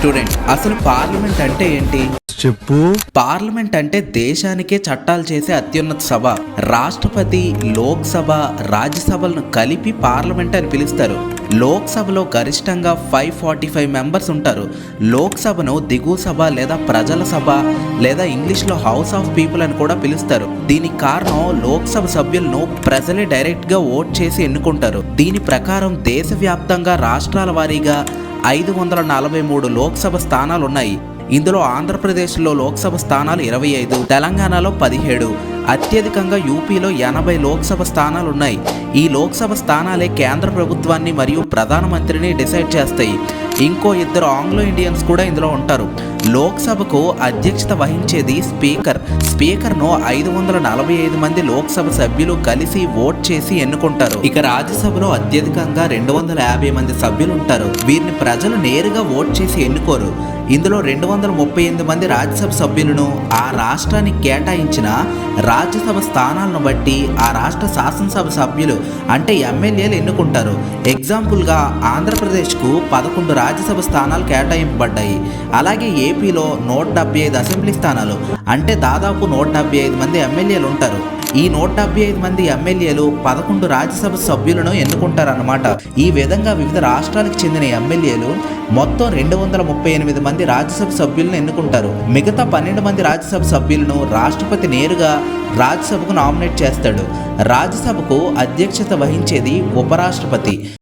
Student అసలు parliament అంటే ఏంటి? చెప్పు. పార్లమెంట్ అంటే దేశానికే చట్టాలు చేసే అత్యున్నత సభ. రాష్ట్రపతి లోక్సభ రాజ్యసభలను కలిపి పార్లమెంట్ అని పిలుస్తారు. లోక్సభలో గరిష్టంగా ఫైవ్ ఫార్టీ ఫైవ్ మెంబర్స్ ఉంటారు. లోక్సభను దిగువ సభ లేదా ప్రజల సభ లేదా ఇంగ్లీష్లో హౌస్ ఆఫ్ పీపుల్ అని కూడా పిలుస్తారు. దీనికి కారణం లోక్సభ సభ్యులను ప్రజలే డైరెక్ట్గా ఓట్ చేసి ఎన్నుకుంటారు. దీని ప్రకారం దేశవ్యాప్తంగా రాష్ట్రాల వారీగా ఐదు వందల నలభై మూడు లోక్సభ స్థానాలు ఉన్నాయి ఇందులో ఆంధ్రప్రదేశ్లో లోక్సభ స్థానాలు ఇరవై ఐదు తెలంగాణలో పదిహేడు అత్యధికంగా యూపీలో ఎనభై లోక్సభ స్థానాలు ఉన్నాయి ఈ లోక్సభ స్థానాలే కేంద్ర ప్రభుత్వాన్ని మరియు ప్రధానమంత్రిని డిసైడ్ చేస్తాయి. ఇంకో ఇద్దరు ఆంగ్లో ఇండియన్స్ కూడా ఇందులో ఉంటారు. లోక్సభకు అధ్యక్షత వహించేది స్పీకర్. స్పీకర్ను ఐదు వందల నలభై ఐదు మంది లోక్సభ సభ్యులు కలిసి ఓట్ చేసి ఎన్నుకుంటారు. ఇక రాజ్యసభలో అత్యధికంగా రెండు వందల యాభై మంది సభ్యులు ఉంటారు వీరిని ప్రజలు నేరుగా ఓట్ చేసి ఎన్నుకోరు. ఇందులో రెండు వందల ముప్పై ఎనిమిది మంది రాజ్యసభ సభ్యులను ఆ రాష్ట్రానికి కేటాయించిన రాజ్యసభ స్థానాలను బట్టి ఆ రాష్ట్ర శాసనసభ సభ్యులు అంటే ఎమ్మెల్యేలు ఎన్నుకుంటారు. ఎగ్జాంపుల్గా ఆంధ్రప్రదేశ్కు పదకొండు రాజ్యసభ స్థానాలు కేటాయింపబడ్డాయి. అలాగే ఏపీలో నూట డెబ్బై ఐదు అసెంబ్లీ స్థానాలు అంటే దాదాపు నూట డెబ్బై ఐదు మంది ఎమ్మెల్యేలు ఉంటారు. ఈ నూట డెబ్బై ఐదు మంది ఎమ్మెల్యేలు పదకొండు రాజ్యసభ సభ్యులను ఎన్నుకుంటారన్నమాట. ఈ విధంగా వివిధ రాష్ట్రాలకు చెందిన ఎమ్మెల్యేలు మొత్తం రెండు వందల ముప్పై ఎనిమిది మంది రాజ్యసభ సభ్యులను ఎన్నుకుంటారు. మిగతా పన్నెండు మంది రాజ్యసభ సభ్యులను రాష్ట్రపతి నేరుగా రాజ్యసభకు నామినేట్ చేస్తాడు. రాజ్యసభకు అధ్యక్షత వహించేది ఉపరాష్ట్రపతి.